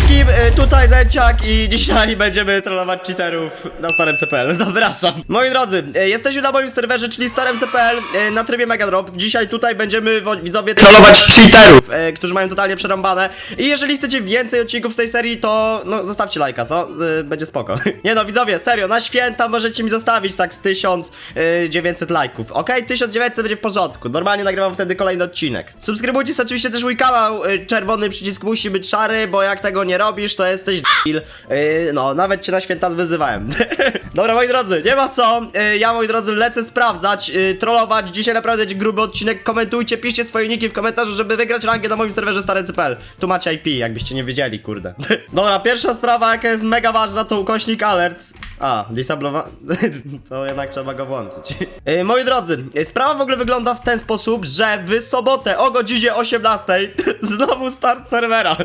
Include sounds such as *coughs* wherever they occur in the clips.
wszystkim, y, tutaj Zęciak i dzisiaj *laughs* będziemy trollować cheaterów na starym CPL. *laughs* Zapraszam. Moi drodzy, y, jesteśmy na moim serwerze, czyli starym CPL y, na trybie Megadrop. Dzisiaj tutaj będziemy widzowie trollować cheaterów, którzy mają totalnie przerąbane. I jeżeli chcecie więcej odcinków z tej serii, to no zostawcie lajka, co? Będzie spoko. *laughs* Nie no, widzowie, serio, na święta możecie mi zostawić tak z 1900 lajków, ok? 1900 będzie w porządku. Normalnie nagrywam wtedy kolejny odcinek. Subskrybujcie oczywiście też mój kanał. Czerwony przycisk musi być szary, bo jak tego nie robisz, to jesteś debil. Yy, No, nawet cię na święta wyzywałem. *laughs* Dobra, moi drodzy, nie ma co. Yy, Ja, moi drodzy, lecę sprawdzać, yy, trollować. Dzisiaj naprawdę gruby odcinek. Komentujcie, piszcie swoje niki w komentarzu, żeby wygrać rangę na moim serwerze stary.cpl. Tu macie IP, jakbyście nie wiedzieli, kurde. *laughs* Dobra, pierwsza sprawa, jaka jest mega ważna, to ukośnik alerts. A, disablowa... *laughs* to jednak trzeba go włączyć. Yy, moi drodzy, yy, sprawa w ogóle wygląda w ten sposób, że w sobotę o godzinie 18 znowu start serwera.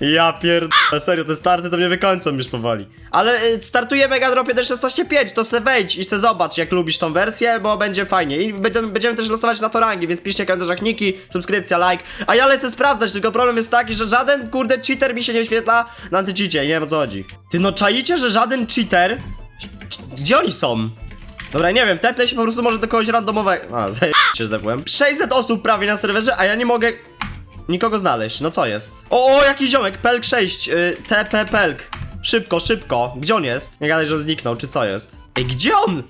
Ja pierdolę, serio, te starty to mnie wykończą już powoli. Ale y, startuje Mega Drop 1.16.5, to se wejdź i se zobacz, jak lubisz tą wersję, bo będzie fajnie. I będziemy, też losować na to rangi, więc piszcie w komentarzach niki, subskrypcja, like. A ja lecę sprawdzać, tylko problem jest taki, że żaden, kurde, cheater mi się nie wyświetla na antycheacie, nie wiem o co chodzi. Ty no czaicie, że żaden cheater... Gdzie oni są? Dobra, nie wiem, tepnę się po prostu może do kogoś randomowego. A, zajeb się zdepłem. 600 osób prawie na serwerze, a ja nie mogę nikogo znaleźć. No co jest? O, o jakiś ziomek, Pelk 6, y, TP Pelk. Szybko, szybko. Gdzie on jest? Nie gadaj, że zniknął, czy co jest? Ej, gdzie on?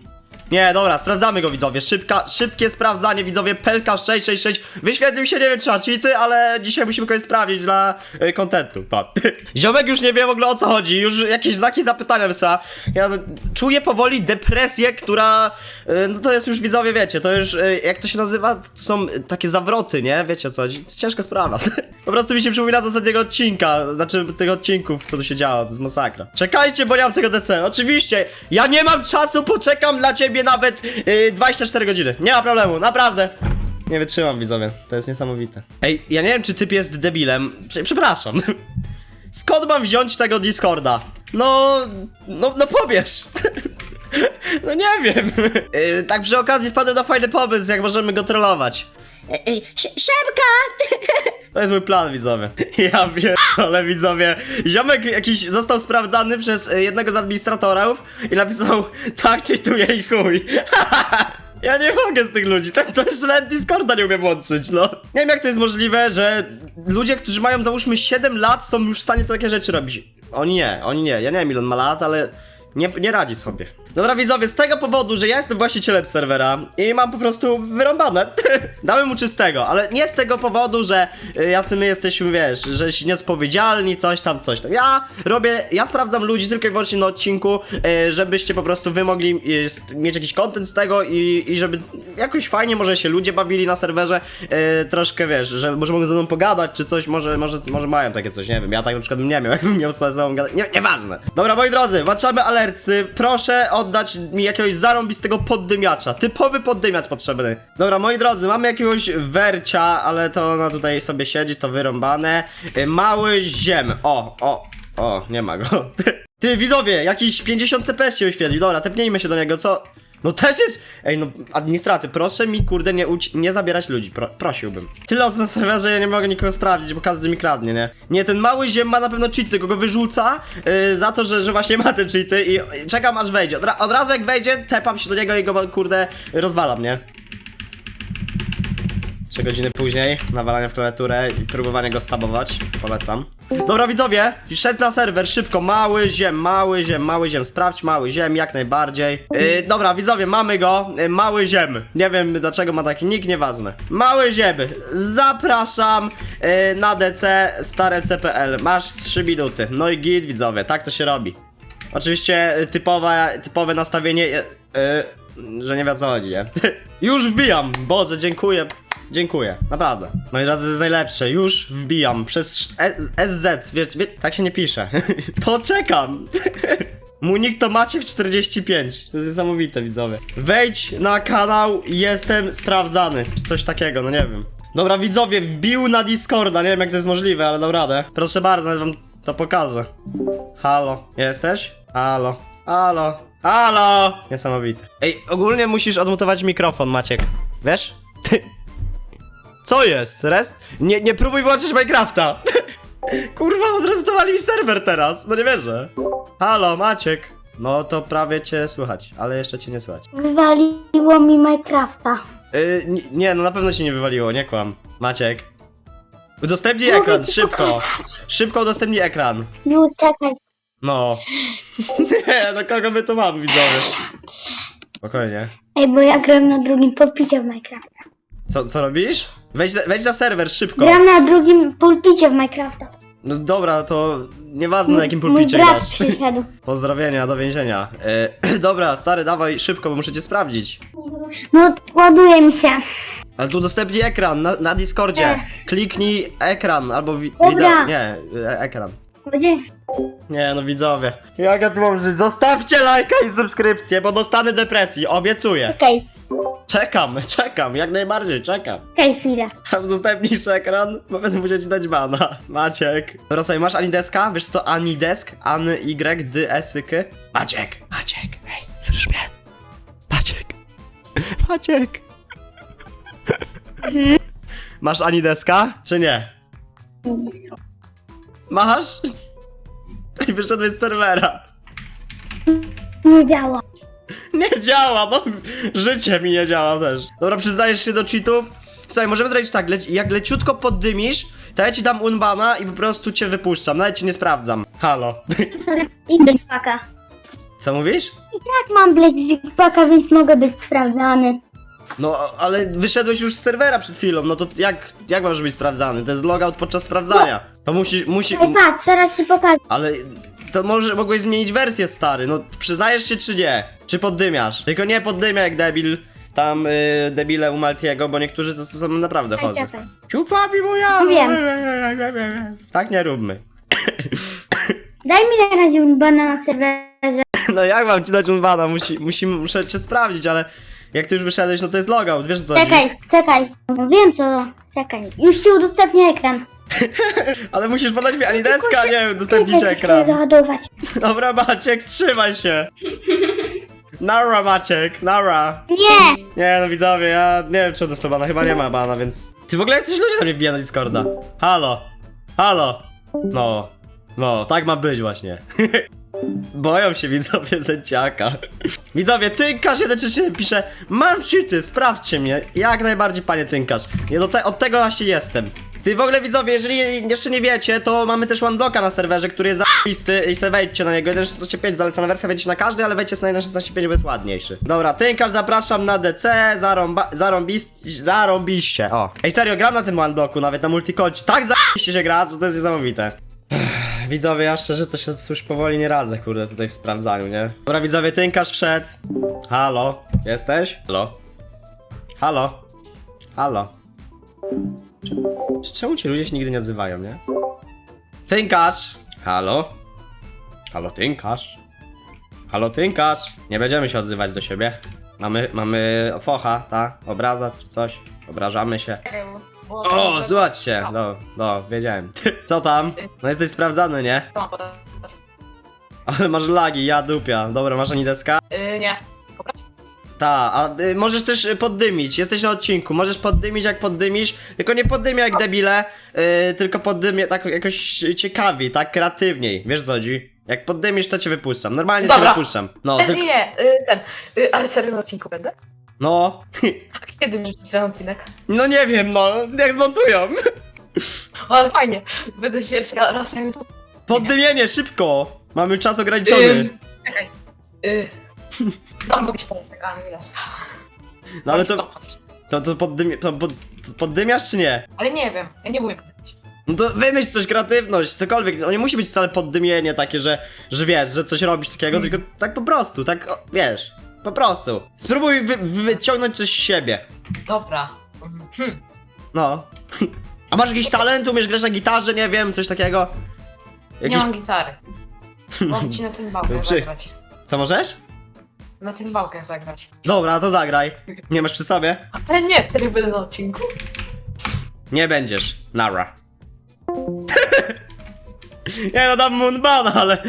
Nie, dobra, sprawdzamy go widzowie. Szybka, szybkie sprawdzanie widzowie. Pelka 666. Wyświetlił się, nie wiem czy na cheaty, ale dzisiaj musimy kogoś sprawdzić dla y, kontentu. Pa. *laughs* Ziomek już nie wie w ogóle o co chodzi. Już jakieś znaki zapytania wysyła. Ja czuję powoli depresję, która. Y, no to jest już widzowie, wiecie, to już y, jak to się nazywa? To są takie zawroty, nie? Wiecie co ciężka sprawa. *laughs* po prostu mi się przypomina z ostatniego odcinka. Znaczy tych odcinków, co tu się działo. To jest masakra. Czekajcie, bo nie mam tego DC. Oczywiście, ja nie mam czasu, poczekam dla ciebie nawet y, 24 godziny. Nie ma problemu, naprawdę. Nie wytrzymam, widzowie. To jest niesamowite. Ej, ja nie wiem, czy typ jest debilem. Prze- Przepraszam. *laughs* Skąd mam wziąć tego Discorda? No, no, no pobierz. *laughs* No nie wiem. Yy, tak przy okazji wpadłem na fajny pomysł, jak możemy go trollować. Szybka! *laughs* To jest mój plan, widzowie. *laughs* Ja pierdolę, widzowie. Ziomek jakiś został sprawdzany przez y, jednego z administratorów i napisał tak czytuje i chuj. *laughs* Ja nie mogę z tych ludzi, ten to nawet Discorda nie umie włączyć, no. Nie wiem jak to jest możliwe, że ludzie, którzy mają załóżmy 7 lat są już w stanie takie rzeczy robić. Oni nie, oni nie. Ja nie wiem ile on ma lat, ale nie, nie radzi sobie. Dobra widzowie, z tego powodu, że ja jestem właścicielem serwera i mam po prostu wyrąbane. *laughs* Dałem mu czystego, ale nie z tego powodu, że y, jacy my jesteśmy, wiesz, że nieodpowiedzialni, coś tam, coś tam. Ja robię, ja sprawdzam ludzi tylko i wyłącznie na odcinku, y, żebyście po prostu wy mogli y, mieć jakiś content z tego i, i żeby jakoś fajnie może się ludzie bawili na serwerze, troszkę wiesz, że może mogą ze mną pogadać czy coś, może, może, może mają takie coś, nie wiem, ja tak na przykład bym nie miał, *laughs* jakbym miał z sobą gadać, nie, nieważne. Dobra, moi drodzy, włączamy alercy, proszę oddać mi jakiegoś zarąbistego poddymiacza, typowy poddymiacz potrzebny. Dobra, moi drodzy, mamy jakiegoś wercia, ale to ona tutaj sobie siedzi, to wyrąbane. Y, Mały ziem, o, o, o, nie ma go. *laughs* Ty, widzowie, jakiś 50 CPS się wyświetlił, dobra, tepnijmy się do niego, co? No też jest... Ej, no, administracja, proszę mi, kurde, nie, uci- nie zabierać ludzi, Pro prosiłbym. Tyle osób na serwerze, ja nie mogę nikogo sprawdzić, bo każdy mi kradnie, nie? Nie, ten mały ziem ma na pewno cheaty, tylko go wyrzuca yy, za to, że, że właśnie ma te cheaty i i czekam aż wejdzie. Od, ra od razu jak wejdzie, tepam się do niego i go, kurde, rozwalam, nie? Trzy godziny później, nawalanie w klawiaturę i próbowanie go stabować. Polecam. Dobra widzowie, szedł na serwer, szybko, mały ziem, mały ziem, mały ziem, sprawdź mały ziem, jak najbardziej. Yy, dobra widzowie, mamy go, yy, mały ziem. Nie wiem dlaczego ma taki nick, nieważne. Mały ziem, zapraszam yy, na DC stare CPL. Masz 3 minuty. No i git widzowie, tak to się robi. Oczywiście y, typowe, typowe nastawienie, y, y, że nie wie o co chodzi, nie? *laughs* Już wbijam! Boże, dziękuję. Dziękuję, naprawdę. Moi drodzy, to jest najlepsze. Już wbijam przez sz- SZ, wiesz, wie, tak się nie pisze. *laughs* to czekam. *laughs* Mój nick to Maciek45. To jest niesamowite, widzowie. Wejdź na kanał, jestem sprawdzany. Czy coś takiego, no nie wiem. Dobra, widzowie, wbił na Discorda. Nie wiem, jak to jest możliwe, ale dał radę. Proszę bardzo, nawet wam to pokażę. Halo, jesteś? Halo, halo, halo! Niesamowite. Ej, ogólnie musisz odmutować mikrofon, Maciek. Wiesz? Ty. *laughs* Co jest? Rest? Nie, nie próbuj włączyć Minecrafta! *laughs* Kurwa, zrezygnowali mi serwer teraz, no nie wierzę. Halo, Maciek. No to prawie cię słychać, ale jeszcze cię nie słychać. Wywaliło mi Minecrafta. Yy, nie, nie, no na pewno się nie wywaliło, nie kłam. Maciek. Udostępnij Mogę ekran, ci szybko. pokazać. Szybko udostępnij ekran. Już, czekaj. No. *laughs* Nie, no kogo my tu mamy, widzowie? Spokojnie. Ej, bo ja gram na drugim pulpicie w Minecrafta. Co, co robisz? Wejdź, na- wejdź na serwer, szybko. Gram na drugim pulpicie w Minecrafta. No dobra, to nieważne na jakim Mój pulpicie brat grasz. przyszedł. *laughs* Pozdrowienia do więzienia. E, *clears throat* dobra, stary, dawaj szybko, bo muszę cię sprawdzić. No, ładuje mi się. Ale tu udostępnij ekran na, na Discordzie. Kliknij ekran albo wi- Dobra. wideo. Nie, e, ekran. Gdzie? Nie, no widzowie. Jak ja tu mam żyć? Zostawcie lajka i subskrypcję, bo dostanę depresji, obiecuję. Okej, Czekam, czekam, jak najbardziej, czekam. okej, chwilę. Udostępnisz ekran, bo będę musiał ci dać bana. Maciek. Dobra, sobie masz Anideska? Wiesz co, Anidesk? An Y D S K? Maciek, Maciek, hej, słyszysz mnie? Maciek. Maciek. Masz Anideska, czy nie? Masz? I wyszedłeś z serwera. Nie działa. Nie działa, no życie mi nie działa też. Dobra, przyznajesz się do cheatów? Słuchaj, możemy zrobić tak, leci, jak leciutko poddymisz, to ja ci dam unbana i po prostu cię wypuszczam, nawet cię nie sprawdzam. Halo. Idę paka. Co mówisz? Tak, mam Black paka, więc mogę być sprawdzany. No, ale wyszedłeś już z serwera przed chwilą, no to jak, jak masz być sprawdzany? To jest logout podczas sprawdzania. To musisz, musi... Ej, patrz, teraz ci pokażę. Ale to może mogłeś zmienić wersję, stary. No przyznajesz się czy nie? Czy poddymiasz? Tylko nie poddymiaj jak debil. Tam y, debile u Maltiego, bo niektórzy to są naprawdę Ej, chodzą. czekaj. Ciupapi moja! Wiem. Tak nie róbmy. *coughs* Daj mi na razie bana na serwerze. *coughs* No jak mam ci dać unbana? Musi, musi, muszę cię sprawdzić, ale jak ty już wyszedłeś, no to jest logout, wiesz co? chodzi? Czekaj, czekaj. No wiem co to. Czekaj. Już ci udostępnię ekran. *laughs* Ale musisz podać mi Anideska, Tylko się- nie Czekaj, chcę ekran. załadować. *laughs* Dobra Maciek, trzymaj się. *laughs* Nara Maciek, nara. Nie! Nie no widzowie, ja nie wiem czy to jest to bana, chyba nie ma bana, więc... Ty w ogóle jacyś ludzie na mnie wbija na Discorda. Halo, halo. No, no, tak ma być właśnie. Boją się widzowie zęciaka. Widzowie, Tynkarz 133 pisze Mam cheaty, sprawdźcie mnie. Jak najbardziej panie Tynkarz. Nie, do te, od tego właśnie jestem. Ty w ogóle widzowie, jeżeli jeszcze nie wiecie, to mamy też OneBlocka na serwerze, który jest zajisty i se wejdźcie na niego. 1.16.5 zalecana wersja, wejdźcie na każdy, ale wejdźcie na 1.16.5, bo jest ładniejszy. Dobra, Tynkarz zapraszam na DC, zarąba, zarąbist, zarąbiście, o. Ej serio, gram na tym OneBlocku, nawet na multicolcie. Tak zajebiście się gra, co to jest niesamowite. Widzowie, ja szczerze to się już powoli nie radzę, kurde, tutaj w sprawdzaniu, nie? Dobra, widzowie, tynkarz wszedł. Halo, jesteś? Halo? Halo? Halo? Czemu ci ludzie się nigdy nie odzywają, nie? Tynkarz! Halo? Halo, tynkarz? Halo, tynkarz! Nie będziemy się odzywać do siebie. Mamy, mamy focha, ta? Obraza czy coś? Obrażamy się. O, zobaczcie! No, no, wiedziałem. *laughs* Co tam? No jesteś sprawdzany, nie? Co mam podać? Ale masz lagi, ja dupia. Dobra, masz Anideska? Yy, nie. Ta, a y, możesz też y, poddymić, jesteś na odcinku, możesz poddymić jak poddymisz, tylko nie poddymiaj jak debile, y, tylko poddymię tak jakoś ciekawiej, tak kreatywniej, wiesz co chodzi? Jak poddymisz to cię wypuszczam, normalnie cię Dobra. wypuszczam. No, Nie, tylko, nie, yy, ten. Yy, ale serio na odcinku będę? no, *laughs* A kiedy wrzucić ten odcinek? no nie wiem, no, jak zmontują. O, ale fajnie. Będę się jeszcze raz na YouTube. Poddymienie, szybko, mamy czas ograniczony. Yy, czekaj. Yy. No, mogę podać tego, ale nie. No ale to, to, to, poddymie, to, pod, to poddymiasz czy nie? Ale nie wiem, ja nie umiem podać. No to wymyśl coś, kreatywność, cokolwiek. No nie musi być wcale poddymienie takie, że, że wiesz, że coś robisz takiego, Mm. tylko tak po prostu, tak, o, wiesz, po prostu. Spróbuj wy, wyciągnąć coś z siebie. Dobra. Mhm. Hmm. No. *laughs* A masz jakiś talent, umiesz grać na gitarze, nie wiem, coś takiego? Nie Jakiś... mam gitary. Mogę *laughs* ci na tym bałkę Przy- zagrać. Co możesz? Na tym bałkę zagrać. Dobra, to zagraj. Nie masz przy sobie? Ale nie, serio będę na odcinku. Nie będziesz. Nara. *laughs* Nie no, dam mu unbana, ale,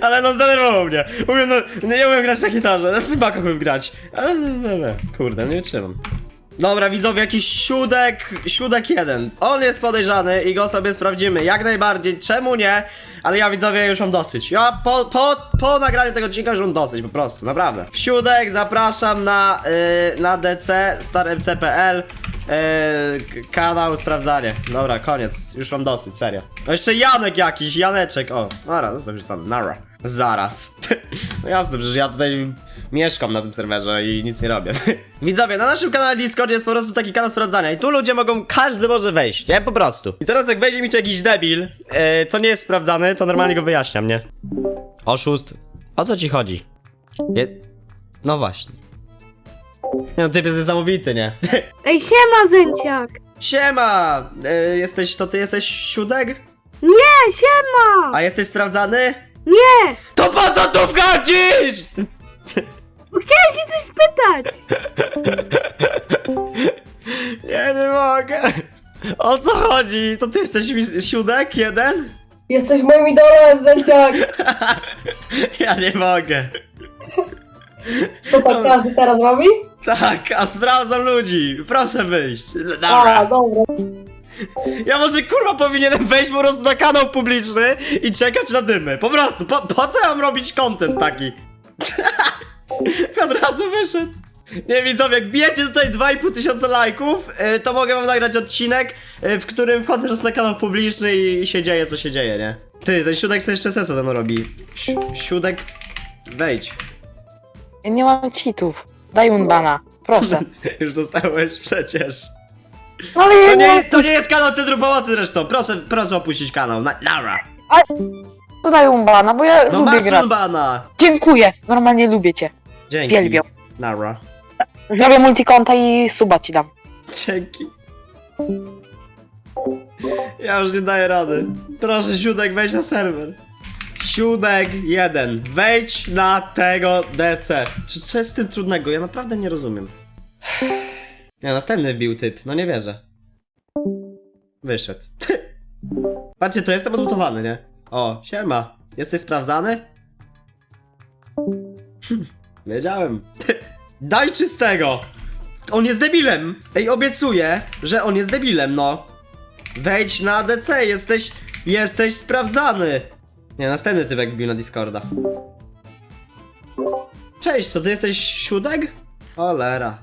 ale no zdenerwował mnie. Umiem, no, nie, umiem grać na gitarze, na cymbakach umiem grać. Ale, no, kurde, nie wytrzymam. Dobra, widzowie, jakiś siódek, siódek jeden. On jest podejrzany i go sobie sprawdzimy jak najbardziej. Czemu nie? Ale ja widzowie już mam dosyć. Ja po, po, po nagraniu tego odcinka już mam dosyć, po prostu, naprawdę. Siódek, zapraszam na, yy, na DC, starmc.pl. Yy, kanał, sprawdzanie. Dobra, koniec. Już mam dosyć, serio. No jeszcze Janek jakiś, Janeczek. O, nara, został wrzucony. Nara. Zaraz. *laughs* No jasne, przecież ja tutaj mieszkam na tym serwerze i nic nie robię. *laughs* Widzowie, na naszym kanale Discord jest po prostu taki kanał sprawdzania i tu ludzie mogą, każdy może wejść, nie? Po prostu. I teraz jak wejdzie mi tu jakiś debil, e, co nie jest sprawdzany, to normalnie go wyjaśniam, nie? Oszust. O co ci chodzi? Je... No właśnie. Nie no, typ jest niesamowity, nie? *laughs* Ej, siema, Zęciak! Siema! E, jesteś, to ty jesteś siódek? Nie, siema! A jesteś sprawdzany? Nie! To po co tu wchodzisz? Chciałem się coś spytać! *laughs* Ja nie mogę. O co chodzi? To ty jesteś mi- siódek? Jeden? Jesteś moim idolem, Zęciak! *laughs* Ja nie mogę. Co tak każdy teraz robi? Tak, a sprawdzam ludzi. Proszę wyjść. A, Dobra. dobra. Ja może kurwa powinienem wejść po prostu na kanał publiczny i czekać na dymy. Po prostu. Po, po co ja mam robić content taki? *laughs* *laughs* Od razu wyszedł. Nie widzowie, jak bijecie tutaj 2,5 tysiąca lajków, y, to mogę wam nagrać odcinek, y, w którym wchodzę teraz na kanał publiczny i, i się dzieje co się dzieje, nie? Ty, ten siódek sobie jeszcze sesa ze mną robi. Si- siódek, wejdź. Ja nie mam cheatów. Daj unbana. Proszę. *laughs* Już dostałeś przecież. No ale ja To nie... to nie jest kanał Centrum Pomocy zresztą. Proszę, proszę opuścić kanał. Na, nara. To daj unbana, bo ja No lubię masz grać. Sunbana. Dziękuję. Normalnie lubię cię. Dzięki. Wielbiam. Nara. Zrobię multikonta i suba ci dam. Dzięki. Ja już nie daję rady. Proszę, Siódek, wejdź na serwer. Siódek jeden. Wejdź na tego DC. Czy co jest w tym trudnego? Ja naprawdę nie rozumiem. Ja następny wbił typ. No nie wierzę. Wyszedł. Patrzcie, to jestem odmutowany, nie? O, siema. Jesteś sprawdzany? *laughs* Wiedziałem. *laughs* Daj czystego! On jest debilem! Ej, obiecuję, że on jest debilem, no. Wejdź na DC, jesteś. Jesteś sprawdzany! Nie, następny typek wbił na Discorda. Cześć, to ty jesteś siódek? Olera.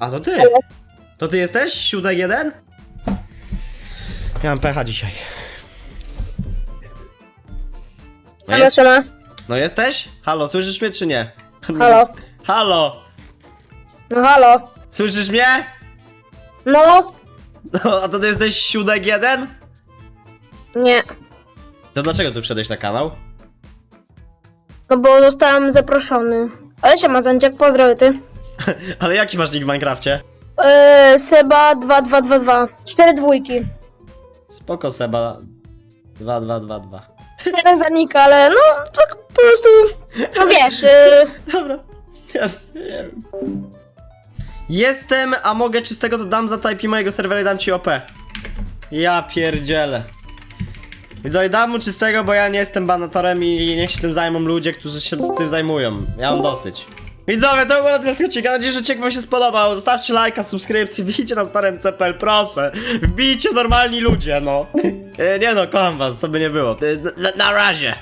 A to ty! To ty jesteś? Siódek jeden? Ja mam pecha dzisiaj. No, jest, siema. no jesteś? Halo, słyszysz mnie czy nie? *laughs* Halo? Halo! No halo? Słyszysz mnie? No? *laughs* No, a to ty jesteś siódek jeden? Nie. To dlaczego tu wszedłeś na kanał? No bo zostałem zaproszony. Ale siema, Zęciak, pozdrowy ty. *laughs* Ale jaki masz nick w Minecrafcie? Eee, Seba 2222. Cztery dwójki. Spoko Seba. 2222. Jeden zanika, ale no tak po prostu. No wiesz, yy, *laughs* Dobra. Ja. Jestem, a mogę czystego to dam za to IP mojego serwera i dam ci OP. Ja pierdzielę. Widzowie, dam mu czystego, bo ja nie jestem banatorem i niech się tym zajmą ludzie, którzy się tym zajmują. Ja mam dosyć. Widzowie, to było na tyle z odcinka. Mam nadzieję, że odcinek wam się spodobał. Zostawcie lajka, subskrypcję, wbijcie na starym CPL, proszę. Wbijcie normalni ludzie, no. *laughs* E, Nie no, kocham was, co by nie było. E, Na, na razie.